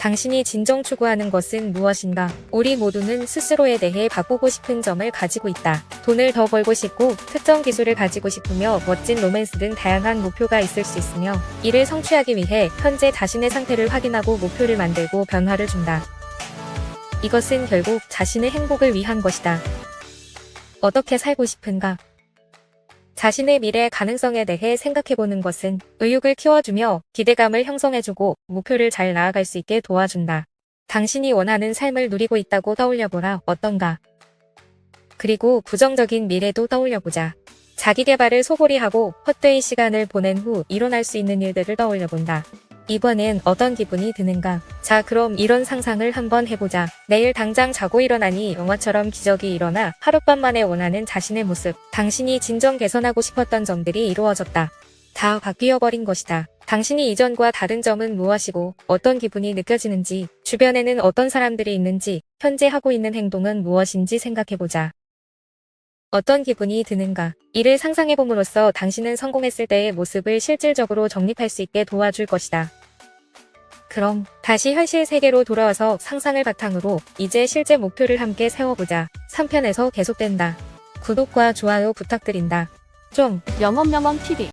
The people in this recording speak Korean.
당신이 진정 추구하는 것은 무엇인가? 우리 모두는 스스로에 대해 바꾸고 싶은 점을 가지고 있다. 돈을 더 벌고 싶고, 특정 기술을 가지고 싶으며, 멋진 로맨스 등 다양한 목표가 있을 수 있으며, 이를 성취하기 위해 현재 자신의 상태를 확인하고 목표를 만들고 변화를 준다. 이것은 결국 자신의 행복을 위한 것이다. 어떻게 살고 싶은가? 자신의 미래 가능성에 대해 생각해보는 것은 의욕을 키워주며 기대감을 형성해주고 목표를 잘 나아갈 수 있게 도와준다. 당신이 원하는 삶을 누리고 있다고 떠올려보라 어떤가? 그리고 부정적인 미래도 떠올려보자. 자기 개발을 소홀히 하고 헛되이 시간을 보낸 후 일어날 수 있는 일들을 떠올려본다. 이번엔 어떤 기분이 드는가? 자, 그럼 이런 상상을 한번 해보자. 내일 당장 자고 일어나니 영화처럼 기적이 일어나 하룻밤 만에 원하는 자신의 모습. 당신이 진정 개선하고 싶었던 점들이 이루어졌다. 다 바뀌어버린 것이다. 당신이 이전과 다른 점은 무엇이고 어떤 기분이 느껴지는지, 주변에는 어떤 사람들이 있는지, 현재 하고 있는 행동은 무엇인지 생각해보자. 어떤 기분이 드는가? 이를 상상해봄으로써 당신은 성공했을 때의 모습을 실질적으로 정립할 수 있게 도와줄 것이다. 그럼 다시 현실 세계로 돌아와서 상상을 바탕으로 이제 실제 목표를 함께 세워보자. 3편에서 계속된다. 구독과 좋아요 부탁드린다. 좀 명언명언 TV